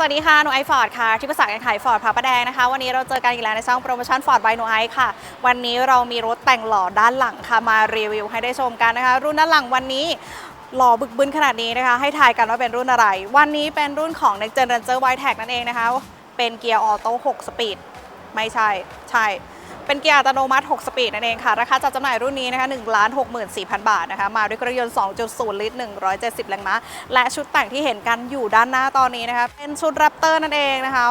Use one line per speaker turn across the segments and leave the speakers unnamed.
สวัสดีค่ะ หนูไอฟอร์ดค่ะที่ภาษาการขายฟอร์ดพระประแดงนะคะ วันนี้เราเจอกันอีกแล้วในช่องโปรโมชั่นฟอร์ดไบโนไอค่ะ วันนี้เรามีรถแต่งหล่อด้านหลังค่ะ มารีวิวให้ได้ชมกันนะคะ รุ่นด้านหลังวันนี้หล่อบึกบึนขนาดนี้นะคะ ให้ทายกันว่าเป็นรุ่นอะไร วันนี้เป็นรุ่นของ Next Gen Ranger Wildtrak นั่นเองนะคะ เป็นเกียร์ออโต้6สปีด ไม่ใช่ ใช่ เป็นเกียร์อัตโนมัติ 6 สปีดนั่นเองค่ะ ราคาจัดจำหน่ายรุ่นนี้นะคะ1 6 4 0 0 0 บาทนะคะ มาด้วยเครื่องยนต์ 2.0 ลิตร 170 แรงม้า และชุดแต่งที่เห็นกันอยู่ด้านหน้าตอนนี้นะคะ เป็นชุดแรปเตอร์นั่นเองนะคะ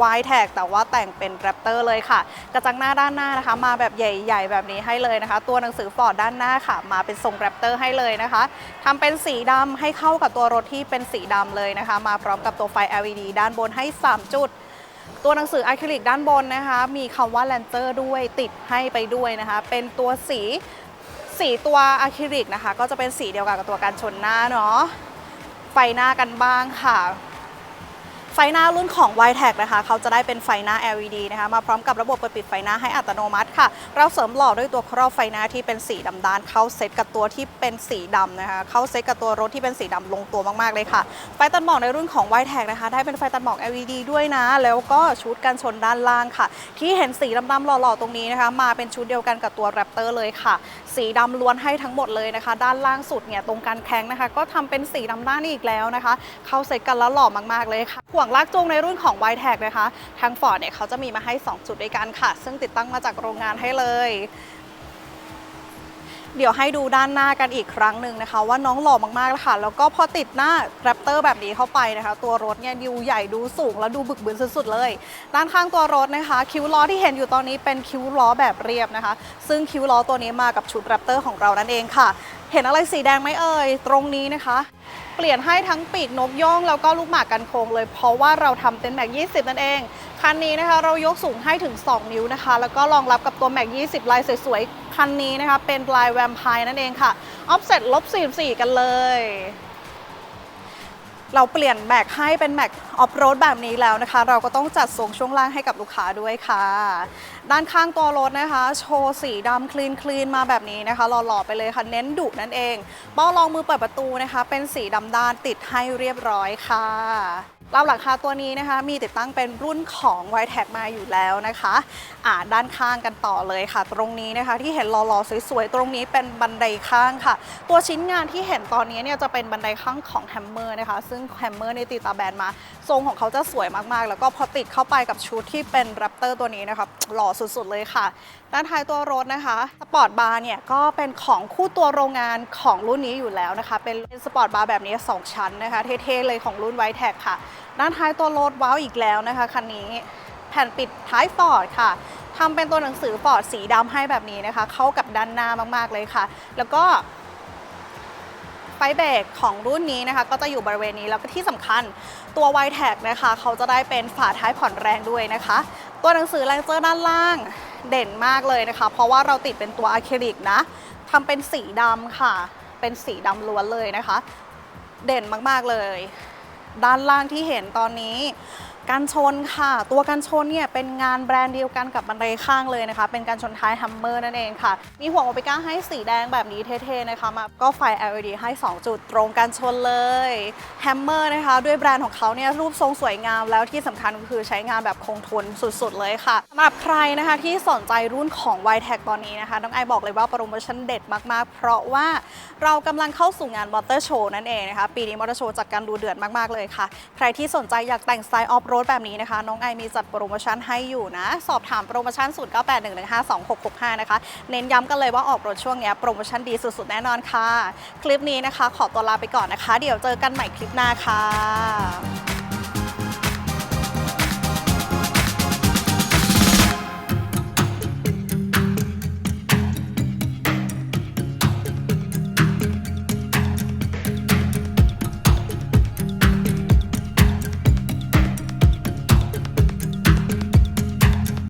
วายแท็กแต่ว่าแต่งเป็นแรปเตอร์เลยค่ะ กระจังหน้าด้านหน้านะคะ มาแบบใหญ่ ๆ แบบนี้ให้เลยนะคะ ตัวหนังสือฟอร์ดด้านหน้าค่ะ มาเป็นทรงแรปเตอร์ให้เลยนะคะทำเป็นสีดำให้เข้ากับตัวรถที่เป็นสีดำเลยนะคะ มาพร้อมกับตัวไฟ LED ด้านบนให้ 3 จุด ตัวหนังสืออะคริลิกด้านบนนะคะ มีคำว่า Lancer ด้วยติดให้ไปด้วยนะคะ เป็นตัวสีสีตัวอะคริลิกนะคะ ก็จะเป็นสีเดียวกันกับตัวการชนหน้าเนาะไฟหน้ากันบ้างค่ะ ฟหน้ารุ่นของ y t e c นะคะ เขาจะได้เป็นไฟหน้า LED นะคะ มาพร้อมกับระบบเปิดปิดไฟหน้าให้อัตโนมัติค่ะ เราเสริมหล่อด้วยตัวครอบไฟหน้าที่เป็นสีดำด้าน เข้าเซตกับตัวที่เป็นสีดำนะคะ เข้าเซตกับตัวรถที่เป็นสีดำลงตัวมากๆเลยค่ะ ไฟตัดหมอกในรุ่นของ y t e c นะคะ ได้เป็นไฟตัดหมอก LED ด้วยนะ แล้วก็ชุดกันชนด้านล่างค่ะ ที่เห็นสีดำๆหล่อๆตรงนี้นะคะ มาเป็นชุดเดียวกันกับตัว Raptor เลยค่ะ สีดำล้วนให้ทั้งหมดเลยนะคะ ด้านล่างสุดเนี่ยตรงกันแข้งนะคะ ก็ทำเป็นสีดำด้านอีกแล้วนะคะ เข้าเซตกันแล้วหล่อมากๆเลยค่ะห่วงลากจูงในรุ่นของ y t e c นะคะ ทาง Ford เนี่ยเขาจะมีมาให้ 2 จุดด้วยกันค่ะ ซึ่งติดตั้งมาจากโรงงานให้เลย เดี๋ยวให้ดูด้านหน้ากันอีกครั้งหนึ่งนะคะ ว่าน้องหล่อมากๆเลยค่ะ แล้วก็พอติดหน้าแรปเตอร์แบบนี้เข้าไปนะคะ ตัวรถเนี่ยดูใหญ่ดูสูงแล้วดูบึกบึนสุดๆเลย ด้านข้างตัวรถนะคะ คิ้วล้อที่เห็นอยู่ตอนนี้เป็นคิ้วล้อแบบเรียบนะคะ ซึ่งคิ้วล้อตัวนี้มากับชุดแรปเตอร์ของเรานั่นเองค่ะ เห็นอะไรสีแดงไหมเอ่ยตรงนี้นะคะ เปลี่ยนให้ทั้งปีกนกย่องแล้วก็ลูกหมากกันโคงเลย เพราะว่าเราทำเต็นท์แม็ก 20 นั่นเอง คันนี้นะคะเรายกสูงให้ถึง 2 นิ้วนะคะ แล้วก็รองรับกับตัวแม็ก 20 ลายสวยๆ คันนี้นะคะเป็นลายแวมไพร์นั่นเองค่ะออฟเซ็ตลบ44 กันเลย เราเปลี่ยนแม็กให้เป็นแม็กออฟโรดแบบนี้แล้วนะคะ เราก็ต้องจัดทรงช่วงล่างให้กับลูกค้าด้วยค่ะ ด้านข้างตัวรถนะคะ โชว์สีดำคลีนคลีนมาแบบนี้นะคะหล่อๆไปเลยค่ะ เน้นดุนั่นเองเป้ารองมือเปิดประตูนะคะ เป็นสีดำด้านติดให้เรียบร้อยค่ะ ราวหลังคาตัวนี้นะคะ มีติดตั้งเป็นรุ่นของ y t e c มาอยู่แล้วนะคะอ่าด้านข้างกันต่อเลยค่ะ ตรงนี้นะคะที่เห็นหล่อๆสวยๆ ตรงนี้เป็นบันไดข้างค่ะ ตัวชิ้นงานที่เห็นตอนนี้เนี่ยจะเป็นบันไดข้างของแฮมเมอร์นะคะ ซึ่งแฮมเมอร์ในตีตาแบนมา ทรงของเขาจะสวยมากๆ แล้วก็พอติดเข้าไปกับชุดที่เป็นแรปเตอร์ตัวนี้นะคะหล่อสุดๆเลยค่ะ ด้านท้ายตัวรถนะคะสปอร์ตบาร์เนี่ยก็เป็นของคู่ตัวโรงงานของรุ่นนี้อยู่แล้วนะคะ เป็นสปอร์ตบาร์แบบนี้ 2 ชั้นนะคะ เท่ๆเลยของรุ่นไวแท็กค่ะ ด้านท้ายตัวรถว้าวอีกแล้วนะคะคันนี้แผ่นปิดท้ายฟอร์ดค่ะทำเป็นตัวหนังสือฟอร์ดสีดำให้แบบนี้นะคะ เข้ากับด้านหน้ามากๆเลยค่ะ แล้วก็ ไฟเบรกของรุ่นนี้นะคะ ก็จะอยู่บริเวณนี้ แล้วก็ที่สำคัญตัว y t e c นะคะ เขาจะได้เป็นฝาท้ายผ่อนแรงด้วยนะคะ ตัวหนังสือแรงเจอร์ด้านล่างเด่นมากเลยนะคะ เพราะว่าเราติดเป็นตัวอะคริลิกนะทำเป็นสีดำค่ะ เป็นสีดำล้วนเลยนะคะ เด่นมากๆเลย ด้านล่างที่เห็นตอนนี้ การชนค่ะ ตัวการชนเนี่ยเป็นงานแบรนด์เดียวกันกับบันไดข้างเลยนะคะ เป็นการชนท้ายฮัมเมอร์นั่นเองค่ะ มีห่วโอเปก้าให้สีแดงแบบนี้เท่ๆนะคะมาก็ไฟ LED ให้ 2 จุดตรงการชนเลยแฮมเมอร์นะคะ ด้วยแบรนด์ของเขาเนี่ยรูปทรงสวยงามแล้วที่สำคัญก็คือใช้งานแบบคงทนสุดๆเลยค่ะสำหรับใครนะคะที่สนใจรุ่นของ y t e c ตอนนี้นะคะน้องไอบอกเลยว่าโปรโมชั่นเด็ดมากๆ เพราะว่าเรากำลังเข้าสู่งานมอเตอร์โชว์นั่นเองนะคะปีนี้มอเตอร์โชว์จัดการดูเดือดมากๆเลยค่ะ ใครที่สนใจอยากแต่งสไตล์ออฟโรดแบบนี้นะคะ น้องไอมีจัดโปรโมชั่นให้อยู่นะ สอบถามโปรโมชั่น 0 9 8 1 1 5 2 6 6 5 นะคะ เน้นย้ำกันเลยว่าออกรถช่วงนี้โปรโมชั่นดีสุดๆ แน่นอนค่ะ คลิปนี้นะคะ ขอตัวลาไปก่อนนะคะ เดี๋ยวเจอกันใหม่คลิปหน้าค่ะ